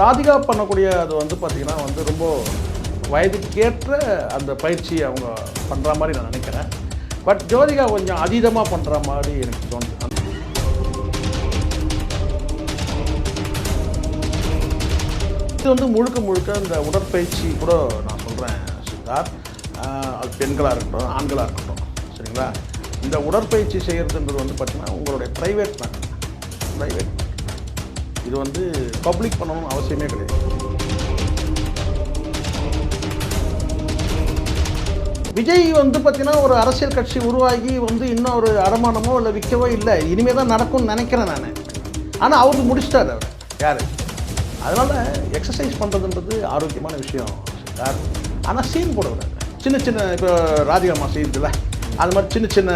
ராதிகா பண்ணக்கூடிய அது வந்து பார்த்திங்கன்னா வந்து ரொம்ப வயதுக்கேற்ற அந்த பயிற்சி அவங்க பண்ணுற மாதிரி நான் நினைக்கிறேன். பட் ஜோதிகா கொஞ்சம் அதீதமாக பண்ணுற மாதிரி எனக்கு தோணுது. இது வந்து முழுக்க முழுக்க இந்த உடற்பயிற்சி கூட நான் சொல்கிறேன் சித்தார்த். அது பெண்களாக இருக்கட்டும் ஆண்களாக இருக்கட்டும் சரிங்களா? இந்த உடற்பயிற்சி செய்கிறதுன்றது வந்து பார்த்திங்கன்னா உங்களுடைய ப்ரைவேட் தான் ப்ரைவேட் இது வந்து பப்ளிக் பண்ணணும்னு அவசியமே கிடையாது. விஜய் வந்து பார்த்தீங்கன்னா ஒரு அரசியல் கட்சி உருவாகி வந்து இன்னும் ஒரு அடமானமோ இல்லை விற்கவோ இல்லை. இனிமேல் தான் நடக்கும்னு நினைக்கிறேன் நான். ஆனால் அவருக்கு முடிச்சிட்டார் அவர். யார்? அதனால் எக்ஸசைஸ் பண்ணுறதுன்றது ஆரோக்கியமான விஷயம். சார் ஆனால் சீன் போட சின்ன சின்ன இப்போ ராதிகாமா செய்யுதுல அது மாதிரி சின்ன சின்ன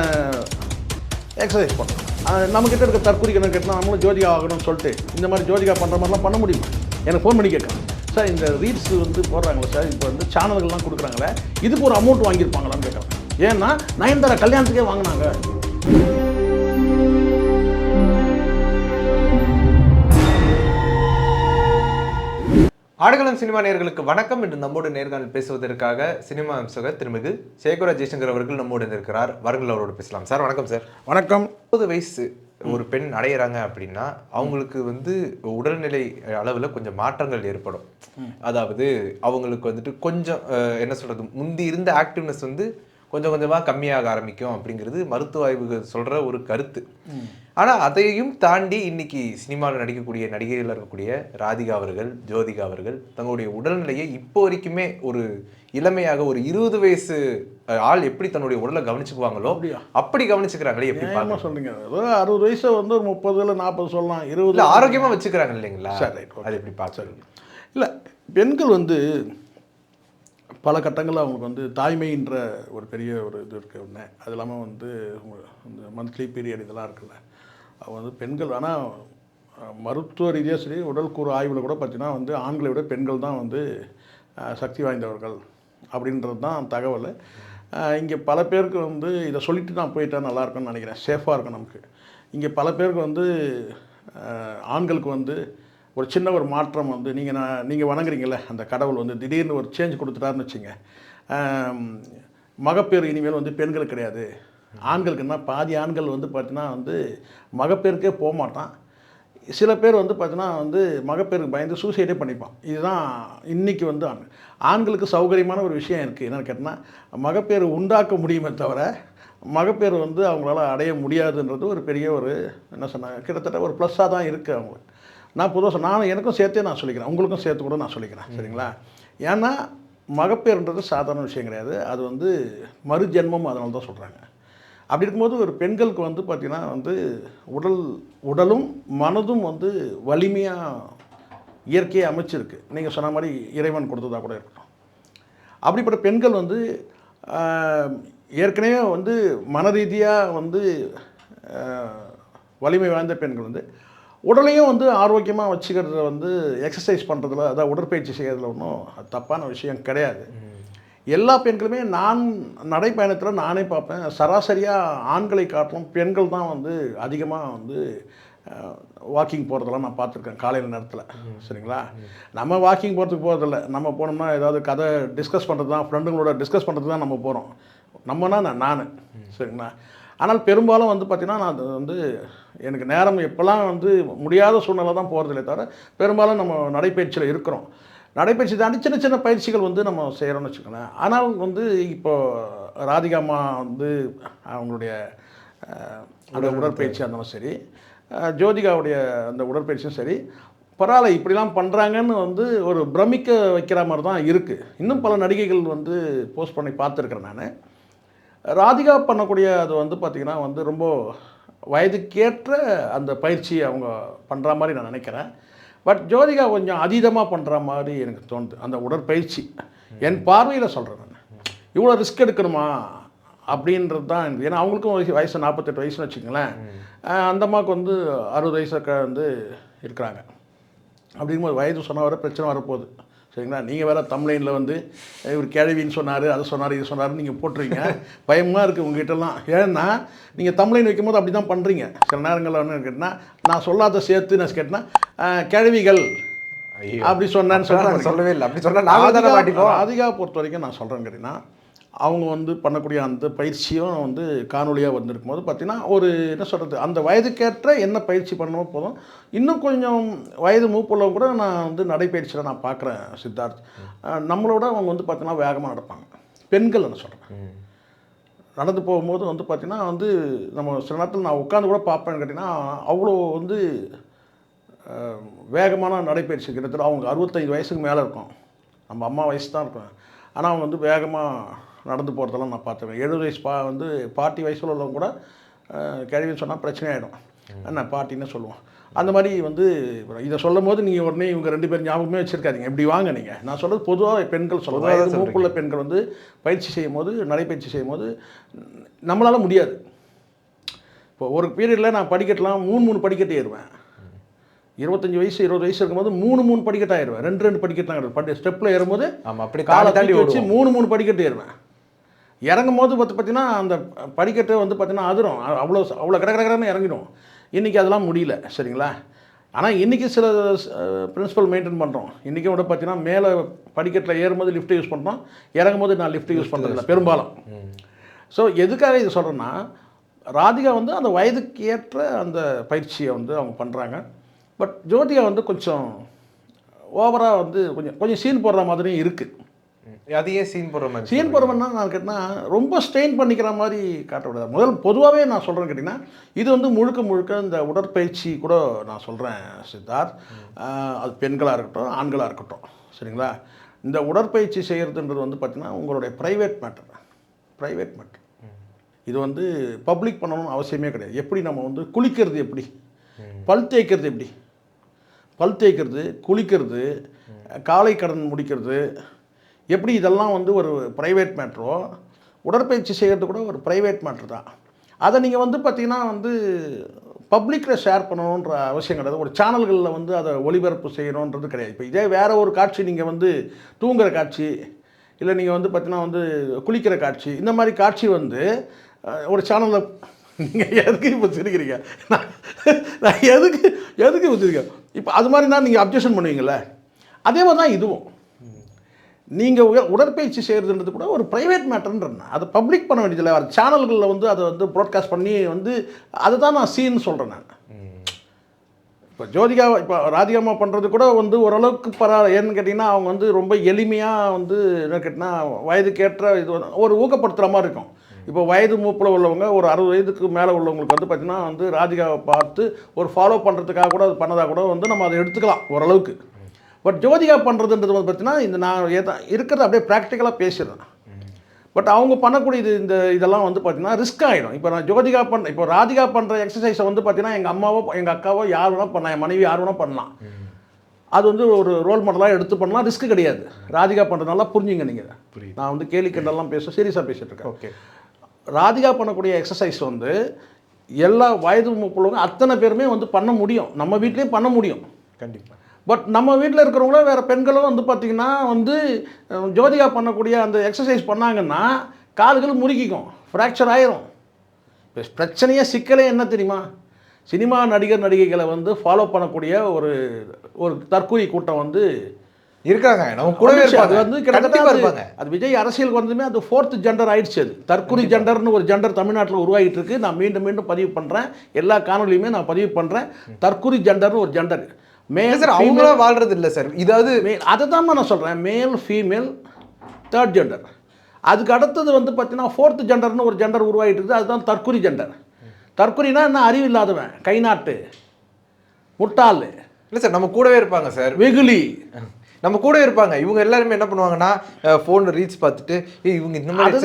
எக்ஸசைஸ் பண்ணணும் நம்மக்கிட்ட இருக்க தற்கொலை என்ன கேட்டால் நம்மளும் ஜோதிகா ஆகணும்னு சொல்லிட்டு இந்த மாதிரி ஜோதிகா பண்ணுற மாதிரிலாம் பண்ண முடியுமா? எனக்கு ஃபோன் பண்ணி கேட்கலாம். சார் இந்த ரீல்ஸ் வந்து போடுறாங்களே சார் இப்போ வந்து சேனல்கள்லாம் கொடுக்குறாங்களே இதுக்கு ஒரு அமௌண்ட் வாங்கியிருப்பாங்களான்னு கேட்குறேன் ஏன்னா நயன்தாரா கல்யாணத்துக்கே வாங்கினாங்க. ஆடுகளம் சினிமா நேயர்களுக்கு வணக்கம். என்று நம்மோடு நேர்காணல் பேசுவதற்காக சினிமா விமர்சகர் திருமிகு சேகுரா ஜெய்சங்கர் அவர்கள் நம்மோடு இருக்கிறார் வாருங்கள் அவரோடு பேசலாம். சார் வணக்கம் சார். வணக்கம். முப்பது வயசு ஒரு பெண் அடையிறாங்க அப்படின்னா அவங்களுக்கு வந்து உடல்நிலை அளவில் கொஞ்சம் மாற்றங்கள் ஏற்படும். அதாவது அவங்களுக்கு வந்துட்டு கொஞ்சம் என்ன சொல்றது முந்தி இருந்த ஆக்டிவ்னஸ் வந்து கொஞ்சம் கொஞ்சமா கம்மியாக ஆரம்பிக்கும் அப்படிங்கிறது மருத்துவ ஆய்வுகள் சொல்ற ஒரு கருத்து. ஆனா அதையும் தாண்டி இன்னைக்கு சினிமாவில் நடிக்கக்கூடிய நடிகைகள் இருக்கக்கூடிய ராதிகா அவர்கள் ஜோதிகா அவர்கள் தங்களுடைய உடல்நிலையை இப்போ வரைக்குமே ஒரு இளமையாக ஒரு இருபது வயசு ஆள் எப்படி தன்னுடைய உடலை கவனிச்சுக்குவாங்களோ? அப்படி கவனிச்சுக்கிறாங்களே எப்படி சொல்றீங்க. ஏதோ அறுபது வயசை வந்து ஒரு முப்பது இல்லை நாற்பது சொல்லலாம் இருபது இல்ல ஆரோக்கியமா வச்சுக்கிறாங்க இல்லைங்களா? சரி. அது எப்படி பார்க்குறது இல்லை பெண்கள் வந்து பல கட்டங்களில் அவங்களுக்கு வந்து தாய்மைன்ற ஒரு பெரிய ஒரு இது இருக்கு. ஒன்று அது இல்லாமல் வந்து மந்த்லி பீரியட் இதெல்லாம் இருக்குல்ல. வந்து பெண்கள் ஆனால் மருத்துவ ரீதியாக சரி உடல் கூறு ஆய்வில் கூட பார்த்தீங்கன்னா வந்து ஆண்களை விட பெண்கள் தான் வந்து சக்தி வாய்ந்தவர்கள் அப்படின்றது தான் தகவல். இங்கே பல பேருக்கு வந்து இதை சொல்லிட்டு நான் போயிட்டா நல்லாயிருக்கும்னு நினைக்கிறேன். சேஃபாக இருக்கும் நமக்கு. இங்கே பல பேருக்கு வந்து ஆண்களுக்கு வந்து ஒரு சின்ன ஒரு மாற்றம் வந்து நீங்கள் நான் நீங்கள் வணங்குறீங்களே அந்த கடவுள் வந்து திடீர்னு ஒரு சேஞ்ச் கொடுத்துட்டாருன்னு வச்சுங்க. மகப்பேறு இனிமேல் வந்து பெண்களுக்கு கிடையாது. ஆண்களுக்குன்னா பாதி ஆண்கள் வந்து பார்த்தீங்கன்னா வந்து மகப்பேருக்கே போக மாட்டான். சில பேர் வந்து பார்த்தீங்கன்னா வந்து மகப்பேருக்கு பயந்து சூசைடே பண்ணிப்பான். இதுதான் இன்னைக்கு வந்து ஆண் ஆண்களுக்கு சௌகரியமான ஒரு விஷயம் இருக்குது என்னென்னு கேட்டால் மகப்பேறு உண்டாக்க முடியுமே தவிர மகப்பேறு வந்து அவங்களால அடைய முடியாதுன்றது ஒரு பெரிய ஒரு என்ன சொன்னாங்க கிட்டத்தட்ட ஒரு ப்ளஸ்ஸாக தான் இருக்குது அவங்களுக்கு நான் பொதுவாக நான் எனக்கும் சேர்த்தே நான் சொல்லிக்கிறேன். உங்களுக்கும் சேர்த்து கூட நான் சொல்லிக்கிறேன். சரிங்களா? ஏன்னா மகப்பேறுன்றது சாதாரண விஷயம் கிடையாது. அது வந்து மறுஜென்மம் அதனால தான் சொல்கிறாங்க அப்படி இருக்கும்போது ஒரு பெண்களுக்கு வந்து பார்த்திங்கன்னா வந்து உடல் உடலும் மனதும் வந்து வலிமையாக இயற்கையை அமைச்சிருக்கு. நீங்கள் சொன்ன மாதிரி இறைவன் கொடுத்ததா கூட இருக்கட்டும். அப்படிப்பட்ட பெண்கள் வந்து ஏற்கனவே வந்து மன ரீதியாக வந்து வலிமை வாய்ந்த பெண்கள் வந்து உடலையும் வந்து ஆரோக்கியமாக வச்சுக்கிறத வந்து எக்ஸசைஸ் பண்ணுறதுல அதாவது உடற்பயிற்சி செய்கிறதுல ஒன்றும் தப்பான விஷயம் கிடையாது. எல்லா பெண்களுமே நான் நடைப்பயணத்தில் நானே பார்ப்பேன். சராசரியாக ஆண்களை காட்டிலும் பெண்கள் தான் வந்து அதிகமாக வந்து வாக்கிங் போகிறதெல்லாம் நான் பார்த்துருக்கேன் காலையில் நேரத்தில். சரிங்களா? நம்ம வாக்கிங் போகிறதுக்கு போகிறதில்ல நம்ம போனோம்னா ஏதாவது கதை டிஸ்கஸ் பண்ணுறது தான் ஃப்ரெண்டுங்களோட டிஸ்கஸ் பண்ணுறது தான் நம்ம போகிறோம் நம்மனா நான் நான். சரிங்களா? ஆனால் பெரும்பாலும் வந்து பார்த்திங்கன்னா நான் வந்து எனக்கு நேரம் எப்போல்லாம் வந்து முடியாத சூழ்நிலை தான் போகிறதில்லே தவிர பெரும்பாலும் நம்ம நடைப்பயிற்சியில் இருக்கிறோம். நடைப்பயிற்சி தாண்டி சின்ன சின்ன பயிற்சிகள் வந்து நம்ம செய்கிறோம்னு வச்சுக்கோங்களேன். ஆனால் வந்து இப்போ ராதிகாமா வந்து அவங்களுடைய அந்த உடற்பயிற்சி. அந்த மாதிரி சரி ஜோதிகாவுடைய அந்த உடற்பயிற்சியும் சரி பரவாயில்ல இப்படிலாம் பண்ணுறாங்கன்னு வந்து ஒரு பிரமிக்க வைக்கிற மாதிரி தான் இருக்குது இன்னும் பல நடிகைகள் வந்து போஸ்ட் பண்ணி பார்த்துருக்குறேன் நான். ராதிகா பண்ணக்கூடிய அது வந்து பார்த்திங்கன்னா வந்து ரொம்ப வயதுக்கேற்ற அந்த பயிற்சி அவங்க பண்ணுற மாதிரி நான் நினைக்கிறேன். பட் ஜோதிகா கொஞ்சம் அதீதமாக பண்ணுற மாதிரி எனக்கு தோணுது. அந்த உடற்பயிற்சி. என் பார்வையில் சொல்கிறேன் நான். இவ்வளோ ரிஸ்க் எடுக்கணுமா? அப்படின்றது தான் எனக்கு. ஏன்னா அவங்களுக்கும் வயசு வயசு நாற்பத்தெட்டு வயசுன்னு வச்சுக்கோங்களேன். அந்த அம்மாவுக்கு வந்து அறுபது வயசுக்கு வந்து இருக்கிறாங்க. அப்படிங்கும்போது வயது சொன்ன வர பிரச்சனை வரப்போகுது. சரிங்களா? நீங்கள் வேறு தமிழ்லைனில் வந்து இவர் கேள்வின்னு சொன்னார் அதை சொன்னார் இது சொன்னார் நீங்கள் போட்டுருவீங்க பயமாக இருக்குது உங்ககிட்டலாம். ஏன்னா நீங்கள் தமிழ்லைன் வைக்கும்போது அப்படி தான் பண்ணுறீங்க சில நேரங்களில் வந்து கேட்டால் நான் சொல்லாத சேர்த்து நான் கேட்டேன்னா கேள்விகள். அப்படி சொன்னேன்னு நான் சொல்லவே இல்லை. அப்படி சொன்னா நாம தானே ராதிகா- மாட்டிப்போம். ராதிகா பொறுத்த வரைக்கும் நான் சொல்கிறேன் கேட்டிங்கன்னா அவங்க வந்து பண்ணக்கூடிய அந்த பயிற்சியும் வந்து காணொலியாக வந்திருக்கும் போது பார்த்தீங்கன்னா ஒரு என்ன சொல்கிறது அந்த வயதுக்கேற்ற என்ன பயிற்சி பண்ணணுமோ போதும். இன்னும் கொஞ்சம் வயது மூப்புள்ளவங்க கூட நான் வந்து நடைப்பயிற்சியில் நான் பார்க்குறேன் சித்தார்த். நம்மளோட அவங்க வந்து பார்த்தீங்கன்னா வேகமாக நடப்பாங்க. பெண்கள் நான் சொல்கிறேன். நடந்து போகும்போது வந்து பார்த்திங்கன்னா வந்து நம்ம சில நேரத்தில் நான் உட்காந்து கூட பார்ப்பேன்னு கேட்டிங்கன்னா அவ்வளோ வந்து வேகமான நடைப்பயிற்சி கிட்டத்தட்ட அவங்க அறுபத்தைந்து வயசுக்கு மேலே இருக்கும். நம்ம அம்மா வயசு தான் இருக்கும். ஆனால் அவங்க வந்து வேகமாக நடந்து போகிறதெல்லாம் நான் பார்த்துருக்கேன் எழுபது வயசு பா வந்து பாட்டி வயசில் உள்ளவங்க கூட கிழவின்னு சொன்னால் பிரச்சனை ஆகிடும் என்ன பாட்டின்னு சொல்லுவோம் அந்த மாதிரி வந்து இதை சொல்லும் போது நீங்கள் உடனே இவங்க ரெண்டு பேரும் ஞாபகமே வச்சுருக்காதீங்க. இப்படி வாங்க நீங்கள் நான் சொல்கிறது பொதுவாக பெண்கள் சொல்றீங்க. மூப்புள்ள பெண்கள் வந்து பயிற்சி செய்யும் போது நடைப்பயிற்சி செய்யும் போது நம்மளால் முடியாது. இப்போ ஒரு பீரியடில் நான் படிக்கட்டெலாம் மூணு மூணு படிக்கட்டு ஏறுவேன். இருபத்தஞ்சி வயசு இருபது வயசு இருக்கும்போது மூணு மூணு படிக்கட்டாக ஏறுவேன். ரெண்டு ரெண்டு படிக்கட்டுலாம் ஏறுவேன். படி ஸ்டெப்பில் ஏறும்போது ஆமா அப்படி காலை தாண்டி வச்சு மூணு மூணு படிக்கட்டு ஏறுவேன். இறங்கும் போது பார்த்து பார்த்தீங்கன்னா அந்த படிக்கட்டு வந்து பார்த்தீங்கன்னா அதிரும். அவ்வளோ அவ்வளோ கடை கடன்னு இறங்கிடும். இன்றைக்கி அதெல்லாம் முடியல சரிங்களா? ஆனால் இன்றைக்கி சில பிரின்சிபல் மெயின்டைன் பண்ணுறோம் இன்றைக்கி விட பார்த்தீங்கன்னா மேலே படிக்கட்டில் ஏறும்போது லிஃப்ட் யூஸ் பண்ணுறோம் இறங்கும் போது நான் லிஃப்ட் யூஸ் பண்ணுறதில்ல பெரும்பாலும். ஸோ எதுக்காக இது சொல்கிறேன்னா ராதிகா வந்து அந்த வயதுக்கு ஏற்ற அந்த பயிற்சியை வந்து அவங்க பண்ணுறாங்க பட் ஜோதிகா வந்து கொஞ்சம் ஓவராக வந்து கொஞ்சம் கொஞ்சம் சீன் போடுற மாதிரியும் இருக்குது. அதையே சீன் போடுற மாதிரி சீன் போடுறவன்னா நான் கேட்டால் ரொம்ப ஸ்ட்ரெயின் பண்ணிக்கிற மாதிரி காட்டக்கூடாது முதல் பொதுவாகவே நான் சொல்கிறேன் கேட்டிங்கன்னா இது வந்து முழுக்க முழுக்க இந்த உடற்பயிற்சி கூட நான் சொல்கிறேன் சித்தார்த். அது பெண்களாக இருக்கட்டும் ஆண்களாக இருக்கட்டும். சரிங்களா? இந்த உடற்பயிற்சி செய்கிறதுன்றது வந்து பார்த்திங்கன்னா உங்களுடைய ப்ரைவேட் மேட்டர் ப்ரைவேட் மேட்டர் இது வந்து பப்ளிக் பண்ணணும்னு அவசியமே கிடையாது. எப்படி நம்ம வந்து குளிக்கிறது எப்படி? பல் தேய்க்கிறது எப்படி? பல் தேய்க்கிறது குளிக்கிறது காலை கடன் முடிக்கிறது எப்படி இதெல்லாம் வந்து ஒரு ப்ரைவேட் மேட்ரோ உடற்பயிற்சி செய்கிறது கூட ஒரு ப்ரைவேட் மேட்ரு தான். அதை நீங்கள் வந்து பார்த்தீங்கன்னா வந்து பப்ளிக்கில் ஷேர் பண்ணணுன்ற அவசியம் கிடையாது. ஒரு சேனல்களில் வந்து அதை ஒளிபரப்பு செய்யணுன்றது கிடையாது. இப்போ இதே வேறு ஒரு காட்சி நீங்கள் வந்து தூங்குற காட்சி இல்லை நீங்கள் வந்து பார்த்தீங்கன்னா வந்து குளிக்கிற காட்சி இந்த மாதிரி காட்சி வந்து ஒரு சேனலில் நீங்கள் எதுக்கு இப்போ சிரிக்கிறீங்க? நான் நான் எதுக்கு எதுக்கு இப்போ சிரிக்கிறேன்? இப்போ அது மாதிரி தான் நீங்கள் அப்ஜெக்ஷன் பண்ணுவீங்கள்ல அதே மாதிரி தான் இதுவும். நீங்கள் உடற்பயிற்சி செய்கிறதுன்றது கூட ஒரு ப்ரைவேட் மேட்டர்ன்றேன் அதை பப்ளிக் பண்ண வேண்டியதில்லை. அது சேனல்களில் வந்து அதை வந்து ப்ராட்காஸ்ட் பண்ணி வந்து அதை தான் நான் சீன் சொல்கிறேன் நான். இப்போ ஜோதிகா இப்போ ராதிகாமா பண்ணுறது கூட வந்து ஓரளவுக்கு பரவாயில்ல ஏன்னு கேட்டிங்கன்னா அவங்க வந்து ரொம்ப எளிமையாக வந்து என்ன கேட்டிங்கன்னா வயதுக்கேற்ற இது ஒரு ஊக்கப்படுத்துகிற மாதிரி இருக்கும். இப்போ வயது மூப்பில் உள்ளவங்க ஒரு அறுபது வயதுக்கு மேலே உள்ளவங்களுக்கு வந்து பார்த்திங்கன்னா வந்து ராதிகாவை பார்த்து ஒரு ஃபாலோ பண்ணுறதுக்காக கூட அது பண்ணதாக கூட வந்து நம்ம அதை எடுத்துக்கலாம் ஓரளவுக்கு. பட் ஜோதிகா பண்ணுறதுன்றது வந்து பார்த்திங்கன்னா இந்த நான் ஏதா இருக்கிறத அப்படியே ப்ராக்டிக்கலாக பேசுகிறேன் பட் அவங்க பண்ணக்கூடிய இது இந்த இதெல்லாம் வந்து பார்த்தீங்கன்னா ரிஸ்க் ஆகிடும் இப்போ நான் ஜோதிகா பண்ண இப்போ ராதிகா பண்ணுற எக்ஸசைஸை வந்து பார்த்தீங்கன்னா எங்கள் அம்மாவோ எங்கள் அக்காவோ யார் வேணால் பண்ணலாம் என் மனைவி யார் வேணால் பண்ணலாம். அது வந்து ஒரு ரோல் மாடலாக எடுத்து பண்ணலாம் ரிஸ்க் கிடையாது. ராதிகா பண்ணுறதுனால புரிஞ்சுங்க நீங்கள் புரியுது. நான் வந்து கேலி கிண்டல்லாம் பேச சீரியஸாக பேசிட்டு இருக்கேன். ஓகே ராதிகா பண்ணக்கூடிய எக்ஸசைஸ் வந்து எல்லா வயது மூப்புள்ளவங்க அத்தனை பேருமே வந்து பண்ண முடியும். நம்ம வீட்லேயும் பண்ண முடியும். கண்டிப்பா. பட் நம்ம வீட்டில் இருக்கிறவங்களும் வேறு பெண்களும் வந்து பார்த்திங்கன்னா வந்து ஜோதிகா பண்ணக்கூடிய அந்த எக்ஸசைஸ் பண்ணாங்கன்னா கால்கள் முறுக்கிக்கும் ஃப்ராக்சர் ஆயிரும். இப்போ பிரச்சனையே சிக்கலே என்ன தெரியுமா? சினிமா நடிகர் நடிகைகளை வந்து ஃபாலோ பண்ணக்கூடிய ஒரு ஒரு தற்கொலை கூட்டம் வந்து இருக்காங்க. நம்ம கூடவே அது வந்து கிட்டத்தட்ட இருப்பாங்க. அது விஜய் அரசியலுக்கு வந்ததுமே அது ஃபோர்த் ஜெண்டர் ஆயிடுச்சு அது. தற்குறி ஜெண்டர்னு ஒரு ஜெண்டர் தமிழ்நாட்டில் உருவாகிட்டு இருக்கு. நான் மீண்டும் மீண்டும் பதிவு பண்ணுறேன் எல்லா காணொலியுமே நான் பதிவு பண்ணுறேன் தற்குறி ஜெண்டர்னு ஒரு ஜெண்டர் மேல் சார் அவங்களா வாழ்றது இல்ல சார் இதாவது அதை தான் நான் சொல்கிறேன் மேல் ஃபீமேல் தேர்ட் ஜெண்டர் அதுக்கு அடுத்தது வந்து பார்த்தீங்கன்னா ஃபோர்த் ஜெண்டர்னு ஒரு ஜெண்டர் உருவாகிட்டு இருக்குது. அதுதான் தற்குறி ஜெண்டர் தற்குறினா என்ன? அறிவு இல்லாதவன். கை நாட்டு. முட்டாள். இல்ல சார் நம்ம கூடவே இருப்பாங்க சார் வெகுளி. நம்ம கூட இருப்பாங்க. இவங்க எல்லாருமே என்ன பண்ணுவாங்கன்னா போன்ல ரீல்ஸ் பார்த்துட்டு இவங்க இந்த மாதிரி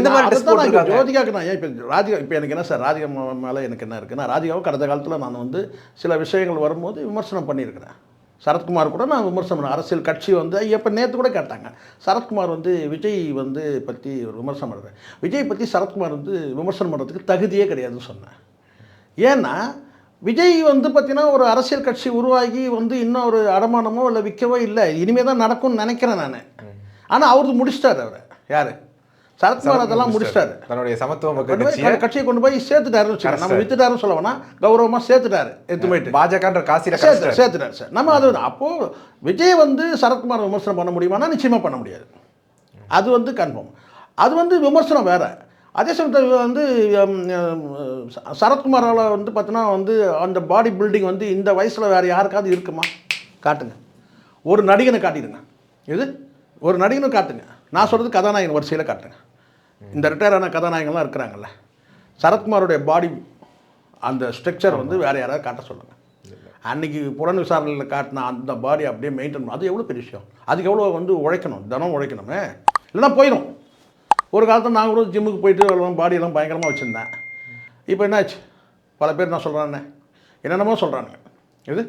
இந்த மாதிரி அதுதான் நான் ஏன் இப்போ ராதிகா இப்போ எனக்கு என்ன சார் ராதிகா மேலே எனக்கு என்ன இருக்குன்னா ராதிகாவை கடந்த காலத்தில் நான் வந்து சில விஷயங்கள் வரும்போது விமர்சனம் பண்ணியிருக்கிறேன். சரத்குமார் கூட நான் விமர்சனம் பண்ணேன் அரசியல் கட்சி வந்து இப்போ நேற்று கூட கேட்டாங்க. சரத்குமார் வந்து விஜய் வந்து பற்றி ஒரு விமர்சனம் பண்ணுறேன் விஜய் பற்றி சரத்குமார் வந்து விமர்சனம் பண்ணுறதுக்கு தகுதியே கிடையாதுன்னு சொன்னேன். ஏன்னா விஜய் வந்து பார்த்தீங்கன்னா ஒரு அரசியல் கட்சி உருவாகி வந்து இன்னும் ஒரு அடமானமோ இல்லை விற்கவோ இல்லை இனிமே தான் நடக்கும்னு நினைக்கிறேன் நான். ஆனால் அவரது முடிச்சிட்டார் அவர். யார்? சரத்குமார் அதெல்லாம் முடிச்சிட்டாரு. தன்னுடைய சமத்துவ கட்சியை கொண்டு போய் சேர்த்துட்டாருன்னு வச்சுக்கோங்க. நம்ம வித்துட்டாருன்னு சொல்ல கௌரவமாக சேர்த்துட்டாரு எடுத்து போயிட்டு பாஜகன்ற காசில சேர்த்து சேர்த்துட்டாரு சார் நம்ம அது அப்போ விஜய் வந்து சரத்குமார் விமர்சனம் பண்ண முடியுமானா? நிச்சயமா பண்ண முடியாது. அது வந்து கன்ஃபார்ம் அது வந்து விமர்சனம் வேற. அதே சமயத்தில் வந்து சரத்குமாரால் வந்து பார்த்தீங்கன்னா வந்து அந்த பாடி பில்டிங் வந்து இந்த வயசில் வேறு யாருக்காவது இருக்குமா? காட்டுங்க. ஒரு நடிகனை காட்டிடுங்க. இது? ஒரு நடிகனை காட்டுங்க. நான் சொல்கிறது கதாநாயகன் வரிசையில் காட்டுங்க. இந்த ரிட்டையர் ஆன கதாநாயகன்லாம் இருக்கிறாங்கல்ல. சரத்குமாரோடைய பாடி அந்த ஸ்ட்ரக்சர் வந்து வேறு யாராவது காட்ட சொல்லுங்கள் அன்னைக்கு புலன் விசாரணையில் காட்டின அந்த பாடி அப்படியே மெயின்டைன் அது எவ்வளோ பெரிய விஷயம்? அதுக்கு எவ்வளோ வந்து உழைக்கணும்? தினம் உழைக்கணுமே. இல்லைன்னா போயிடும். ஒரு காலத்தில் நான் கூட ஜிம்முக்கு போயிட்டு பாடியெல்லாம் பயங்கரமாக வச்சுருந்தேன். இப்போ என்னாச்சு? பல பேர் நான் சொல்கிறானே என்னென்னமோ சொல்கிறானுங்க இது?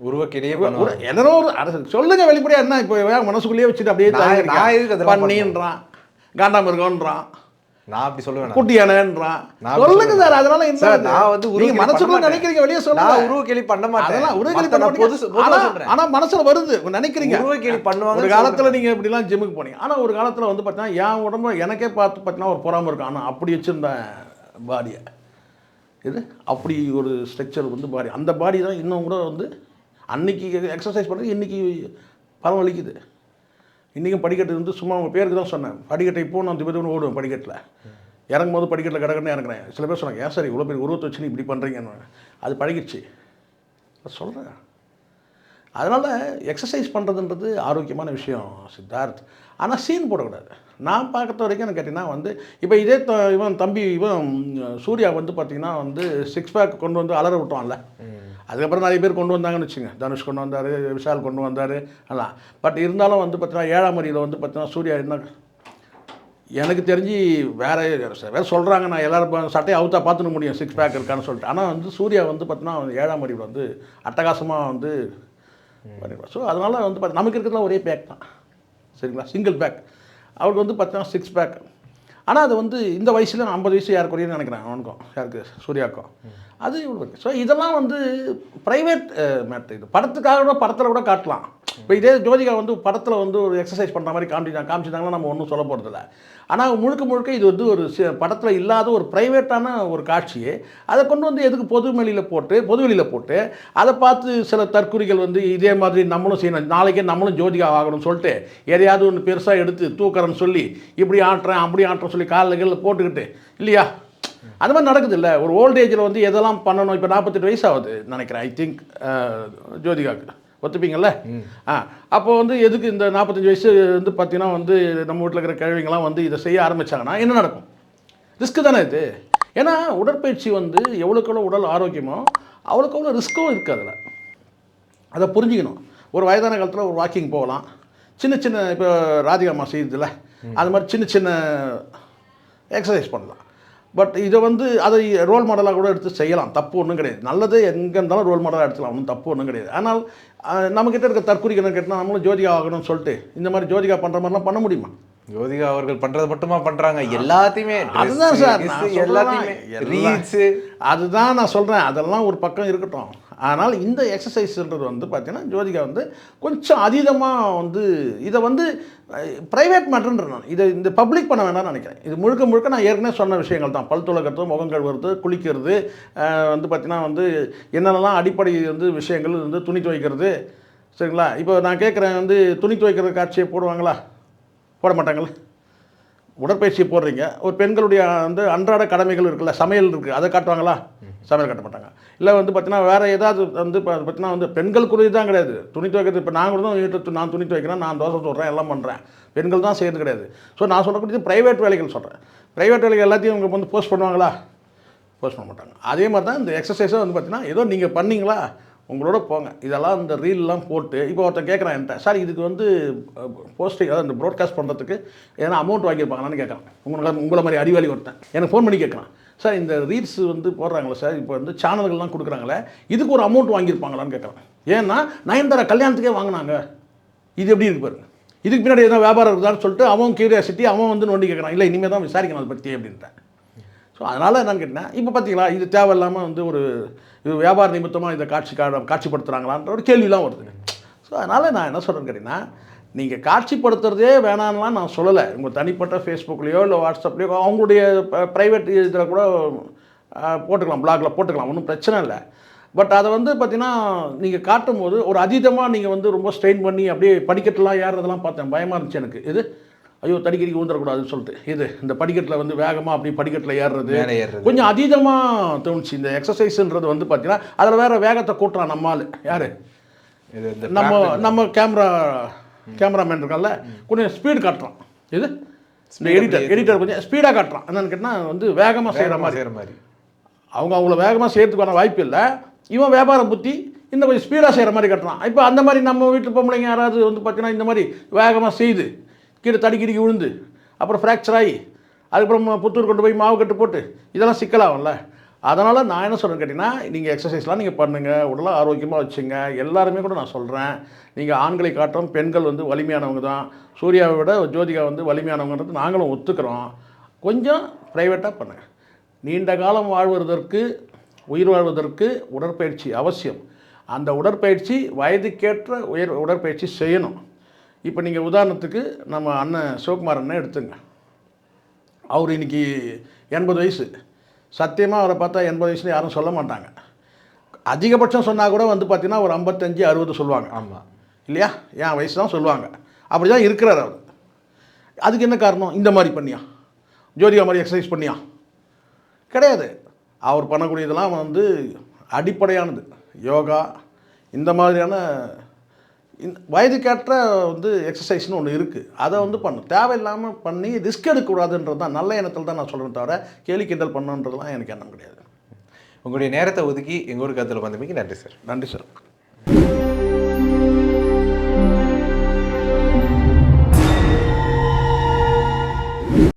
உருவக்கிடையே ஒரு என்னோ ஒரு அரசு சொல்லுங்க வெளிப்படையா என்ன இப்போ மனசுக்குள்ளேயே வச்சுட்டு அப்படியே பண்ணின்றான். காண்டாமிருகம்ன்றான். நான் அப்படி சொல்லுவேன் குட்டி நான் சொல்லுங்க சார் அதனால இது? நான் வந்து நீங்க மனசுக்குள்ள நினைக்கிறீங்க வெளியே சொல்லுங்க. நான் உருவக்கிளி பண்ண மாட்டேன். அதெல்லாம் உருவக்கிளி மத்த பண்ண பொது ஆனா மனசுல வருது. நினைக்கிறீங்க. உருவக்கிளி பண்ணுவாங்கன்னு ஒரு காலத்துல நீங்க இப்படிலாம் ஜிம்முக்கு போனீங்க. ஆனா ஒரு காலத்துல வந்து பார்த்தீங்கன்னா என் உடம்பு எனக்கே பார்த்து பார்த்தீங்கன்னா ஒரு பொறாம இருக்கும். ஆனா அப்படி வச்சிருந்தேன் பாடியை இது அப்படி ஒரு ஸ்ட்ரக்சர் வந்து பாடி அந்த பாடி தான் இன்னும் கூட வந்து அன்னைக்கு எக்ஸசைஸ் பண்ணுறது இன்னைக்கு பலம் வலிக்குது இன்றைக்கும் படிக்கட்டு இருந்து சும்மா உங்கள் பேருக்கு தான் சொன்னேன். படிக்கட்டை இப்போ நான் திபதி ஓடுவேன் படிக்கட்டில். இறங்கும் போது படிக்கட்டில் கடகடன்னு இறங்குறேன். சில பேர் சொன்னாங்க ஏன் சார் இவ்வளோ பேர் உருவத்தை வச்சு நீ இப்படி பண்ணுறீங்கன்னு அது பழகிடுச்சு. சொல்கிறேன் அதனால் எக்ஸசைஸ் பண்ணுறதுன்றது ஆரோக்கியமான விஷயம் சித்தார்த். ஆனால் சீன் போடக்கூடாது. நான் பார்க்குற வரைக்கும் எனக்கு கேட்டிங்கன்னா வந்து இப்போ இதே த இவன் தம்பி இவன் சூர்யா வந்து பார்த்திங்கன்னா வந்து சிக்ஸ் பேக் கொண்டு வந்து அலற விட்டான்ல அதுக்கப்புறம் நிறைய பேர் கொண்டு வந்தாங்கன்னு வச்சுங்க. தனுஷ் கொண்டு வந்தார் விஷால் கொண்டு வந்தார் எல்லாம் பட் இருந்தாலும் வந்து பார்த்தீங்கன்னா ஏழாம் அறியில் வந்து பார்த்தீங்கன்னா சூர்யா என்ன எனக்கு தெரிஞ்சு வேற வேறு சொல்கிறாங்க நான் எல்லாரும் சட்டையை அவுத்தா பார்த்துக்க முடியும் சிக்ஸ் பேக் இருக்கான்னு சொல்லிட்டு. ஆனால் வந்து சூர்யா வந்து பார்த்தீங்கன்னா ஏழாம் அறிவில் வந்து அட்டகாசமாக வந்து பண்ணிடுவார் ஸோ அதனால் வந்து பார்த்து நமக்கு இருக்கிறதுலாம் ஒரே பேக் தான். சரிங்களா? சிங்கிள் பேக் அவருக்கு வந்து பார்த்தீங்கன்னா சிக்ஸ் பேக் ஆனால் அது வந்து இந்த வயசில் நான் ஐம்பது வயசு யாருக்குரியன்னு நினைக்கிறேன் அவனுக்கும் யாருக்கு? சூர்யாக்கும் அது இவ்வளோ இருக்குது ஸோ இதெல்லாம் வந்து ப்ரைவேட் மேட்ரு இது படத்துக்காக கூட படத்தில் கூட காட்டலாம். இப்போ இதே ஜோதிகா வந்து படத்தில் வந்து ஒரு எக்ஸசைஸ் பண்ணுற மாதிரி காமிச்சாங்க காமிச்சிட்டாங்கன்னா நம்ம ஒன்றும் சொல்ல போகிறதில்ல ஆனால் முழுக்க முழுக்க இது வந்து ஒரு படத்தில் இல்லாத ஒரு ப்ரைவேட்டான ஒரு காட்சி அதை கொண்டு வந்து எதுக்கு பொதுவெளியில் போட்டு பொது வெளியில் போட்டு அதை பார்த்து சில தற்குறிகள் வந்து இதே மாதிரி நம்மளும் செய்யணும். நாளைக்கே நம்மளும் ஜோதிகா ஆகணும்னு சொல்லிட்டு எதையாவது ஒன்று பெருசாக எடுத்து தூக்குறேன்னு சொல்லி இப்படி ஆட்டுறேன் அப்படி ஆட்டுறேன் சொல்லி காலில் போட்டுக்கிட்டு இல்லையா? அந்த மாதிரி நடக்குது இல்லை ஒரு ஓல்டேஜில் வந்து எதெல்லாம் பண்ணணும்? இப்போ நாற்பத்தெட்டு வயசு ஆகுது நினைக்கிறேன் ஐ திங்க் ஜோதிகாவுக்கு ஒத்துப்பீங்கல்ல? ஆ அப்போ வந்து எதுக்கு இந்த நாற்பத்தஞ்சு வயசு வந்து பார்த்தீங்கன்னா வந்து நம்ம வீட்டில் இருக்கிற கிழவிங்கெல்லாம் வந்து இதை செய்ய ஆரம்பிச்சாங்கன்னா என்ன நடக்கும்? ரிஸ்க்கு தானே இது. ஏன்னா உடற்பயிற்சி வந்து எவ்வளோக்கு எவ்வளோ உடல் ஆரோக்கியமோ அவ்வளோக்கு அவ்வளோ ரிஸ்க்கும் இருக்குது அதில். அதை புரிஞ்சுக்கணும். ஒரு வயதான காலத்தில் ஒரு வாக்கிங் போகலாம். சின்ன சின்ன இப்போ ராதிகா அம்மா செய்யுதுல அது மாதிரி சின்ன சின்ன எக்ஸசைஸ் பண்ணலாம். பட் இதை வந்து அதை ரோல் மாடலாக கூட எடுத்து செய்யலாம். தப்பு ஒன்றும் கிடையாது. நல்லது எங்கே இருந்தாலும் ரோல் மாடலாக எடுத்துக்கலாம். ஒன்றும் தப்பு ஒன்றும் கிடையாது. ஆனால் நம்மக்கிட்ட இருக்க தற்குறிக்கு என்ன கேட்டால் நம்மளும் ஜோதிகா ஆகணும்னு சொல்லிட்டு இந்த மாதிரி ஜோதிகா பண்ணுற மாதிரிலாம் பண்ண முடியுமா? ஜோதிகா அவர்கள் பண்றது மட்டுமா பண்றாங்க? எல்லாத்தையுமே. அதுதான் சார். எல்லாத்தையுமே. அதுதான் நான் சொல்கிறேன் அதெல்லாம் ஒரு பக்கம் இருக்கட்டும். ஆனால் இந்த எக்ஸசைஸ்ன்றது வந்து பார்த்தீங்கன்னா ஜோதிகா வந்து கொஞ்சம் அதீதமாக வந்து இதை வந்து ப்ரைவேட் மேட்டர்ன்ற நான் இதை இந்த பப்ளிக் பண்ண வேண்டாம்னு நினைக்கிறேன். இது முழுக்க முழுக்க நான் ஏற்கனவே சொன்ன விஷயங்கள் தான். பல் துளக்கிறது முகம் கழுவுறது குளிக்கிறது வந்து பார்த்தீங்கன்னா வந்து என்னென்னலாம் அடிப்படை வந்து விஷயங்கள் வந்து துணி துவைக்கிறது சரிங்களா? இப்போ நான் கேட்குறேன் வந்து துணி துவைக்கிற காட்சியை போடுவாங்களா? போட மாட்டாங்களா? உடற்பயிற்சி போடுறீங்க. ஒரு பெண்களுடைய வந்து அன்றாட கடமைகள் இருக்குல்ல சமையல் இருக்குது அதை காட்டுவாங்களா? சமையல் கட்ட மாட்டாங்க. இல்லை வந்து பார்த்தீங்கன்னா வேறு ஏதாவது வந்து இப்போ பார்த்தீங்கன்னா வந்து பெண்கள் குறித்து தான் கிடையாது. துணி துவைக்கிறது இப்போ நான் கூட தான் வீட்டில் நான் துணி துவைக்கிறேன் நான் தோசை சொல்கிறேன் எல்லாம் பண்ணுறேன் பெண்கள் தான் செய்கிறது கிடையாது. ஸோ நான் சொல்லக்கூடியது ப்ரைவேட் வேலைகள் சொல்கிறேன் ப்ரைவேட் வேலைகள் எல்லாத்தையும் இவங்க வந்து போஸ்ட் பண்ணுவாங்களா? போஸ்ட் பண்ண மாட்டாங்க. அதே மாதிரி தான் இந்த எக்ஸசைஸை வந்து பார்த்தீங்கன்னா ஏதோ நீங்கள் பண்ணீங்களா? உங்களோட போங்க. இதெல்லாம் இந்த ரீல்லாம் போட்டு இப்போ ஒருத்தன் கேட்குறான் என்கிட்ட சார் இதுக்கு வந்து போஸ்டிங் அதாவது இந்த ப்ராட்காஸ்ட் பண்ணுறதுக்கு ஏன்னா அமௌண்ட் வாங்கியிருப்பாங்களான்னு கேட்குறான் உங்களை உங்களை மாதிரி அறிவாளி ஒருத்தன். எனக்கு ஃபோன் பண்ணி கேட்குறான் சார் இந்த ரீல்ஸ் வந்து போடுறாங்களே சார் இப்போ வந்து சேனல்கள்லாம் கொடுக்குறாங்களே இதுக்கு ஒரு அமௌண்ட் வாங்கியிருப்பாங்களான்னு கேட்குறேன் ஏன்னா நயன்தாரா கல்யாணத்துக்கே வாங்கினாங்க. இது எப்படி இருக்கு பாருங்க இதுக்கு பின்னாடி எதாவது வியாபாரம் இருக்குதான்னு சொல்லிட்டு அவன் கியூரியாசிட்டி அவன் வந்து நோண்டி கேட்குறான் இல்லை இனிமேல் தான் விசாரிக்கணும் அதை பற்றி அப்படின்ட்டேன். ஸோ அதனால் என்னன்னு கேட்டேன் இப்போ பார்த்தீங்களா இது தேவையில்லாமல் வந்து ஒரு இது வியாபார நிமித்தமாக இதை காட்சி காட்சிப்படுத்துகிறாங்களான்ற ஒரு கேள்விலாம் வருது ஸோ அதனால் நான் என்ன சொல்கிறேன்னு கேட்டிங்கன்னா நீங்கள் காட்சிப்படுத்துறதே வேணான்லாம் நான் சொல்லலை. உங்கள் தனிப்பட்ட ஃபேஸ்புக்லேயோ இல்லை வாட்ஸ்அப்லேயோ அவங்களுடைய ப்ரைவேட் இதில் கூட போட்டுக்கலாம் பிளாகில் போட்டுக்கலாம் ஒன்றும் பிரச்சனை இல்லை. பட் அதை வந்து பார்த்தீங்கன்னா நீங்கள் காட்டும் போது ஒரு அதீதமாக நீங்கள் வந்து ரொம்ப ஸ்ட்ரெயின் பண்ணி அப்படியே படிக்கட்டுலாம் ஏறுறதெல்லாம் பார்த்தேன். பயமாக இருந்துச்சு எனக்கு. இது ஐயோ தடிக்கடிக்கு ஊந்துடக்கூடாதுன்னு சொல்லிட்டு. இது இந்த படிக்கட்டில் வந்து வேகமாக அப்படி படிக்கட்டில் ஏறுறது. கொஞ்சம் அதீதமாக தோணுச்சு. இந்த எக்ஸசைஸ்ன்றது வந்து பார்த்தீங்கன்னா அதில் வேற வேகத்தை கூட்டுறான் நம்ம ஆள் யார் நம்ம நம்ம கேமரா கேமராமேன் இருக்கான்ல கொஞ்சம் ஸ்பீடு காட்டுறான். இது இந்த எடிட்டர் எடிட்டர் கொஞ்சம் ஸ்பீடாக காட்டுறான். என்னன்னு கேட்டால் வந்து வேகமாக செய்கிற மாதிரி. செய்கிற மாதிரி. அவங்க அவங்கள வேகமாக செய்கிறதுக்கான வாய்ப்பு இல்லை. இவன் வியாபார புத்தி இன்னும் கொஞ்சம் ஸ்பீடாக செய்கிற மாதிரி கட்டுறான். இப்போ அந்த மாதிரி நம்ம வீட்டு பொம்பளைங்க யாராவது வந்து பார்த்தீங்கன்னா இந்த மாதிரி வேகமாக செய்து கீழே தடிக்கடிக்கு விழுந்து அப்புறம் ஃப்ராக்சர் ஆகி அதுக்கப்புறம் புத்தூர் கொண்டு போய் மாவு கட்டு போட்டு இதெல்லாம் சிக்கலாகும்ல. அதனால் நான் என்ன சொல்கிறேன் கேட்டிங்கன்னா நீங்கள் எக்ஸசைஸ்லாம் நீங்கள் பண்ணுங்கள் உடலை ஆரோக்கியமாக வச்சுங்க. எல்லாருமே கூட நான் சொல்கிறேன் நீங்கள் ஆண்களை காட்டும் பெண்கள் வந்து வலிமையானவங்க தான். சூர்யாவை விட ஜோதிகா வந்து வலிமையானவங்கன்றது நாங்களும் ஒத்துக்கிறோம். கொஞ்சம் ப்ரைவேட்டாக பண்ணுங்கள் நீண்ட காலம் வாழ்வதற்கு உயிர் வாழ்வதற்கு உடற்பயிற்சி அவசியம். அந்த உடற்பயிற்சி வயதுக்கேற்ற உயர் உடற்பயிற்சி செய்யணும். இப்போ நீங்கள் உதாரணத்துக்கு நம்ம அண்ணன் சிவகுமார் அண்ணன் எடுத்துங்க. அவர் இன்றைக்கி எண்பது வயசு. சத்தியமாக அவரை பார்த்தா எண்பது வயசுல யாரும் சொல்ல மாட்டாங்க. அதிகபட்சம் சொன்னால் கூட வந்து பார்த்தீங்கன்னா ஒரு ஐம்பத்தஞ்சு அறுபது சொல்லுவாங்க. ஆமாம் இல்லையா? என் வயசு தான் சொல்லுவாங்க. அப்படி தான் இருக்கிறார் அவர். அதுக்கு என்ன காரணம்? இந்த மாதிரி பண்ணியா. ஜோதிகா மாதிரி எக்ஸசைஸ் பண்ணியா. கிடையாது. அவர் பண்ணக்கூடியதெல்லாம் வந்து அடிப்படையானது. யோகா இந்த மாதிரியான இந்த வயதுக்கேற்ற வந்து எக்ஸசைஸ்னு ஒன்று இருக்குது அதை வந்து பண்ணும் தேவையில்லாமல் பண்ணி ரிஸ்க் எடுக்கக்கூடாதுன்றது தான் நல்ல எண்ணத்தில் தான் நான் சொல்கிறேன் தவிர கேலி கிண்டல் பண்ணுன்றதுலாம் எனக்கு எண்ணம் கிடையாது. உங்களுடைய நேரத்தை ஒதுக்கி எங்க ஊருக்கு கருத்தில் வந்தமைக்கு நன்றி சார். நன்றி சார்.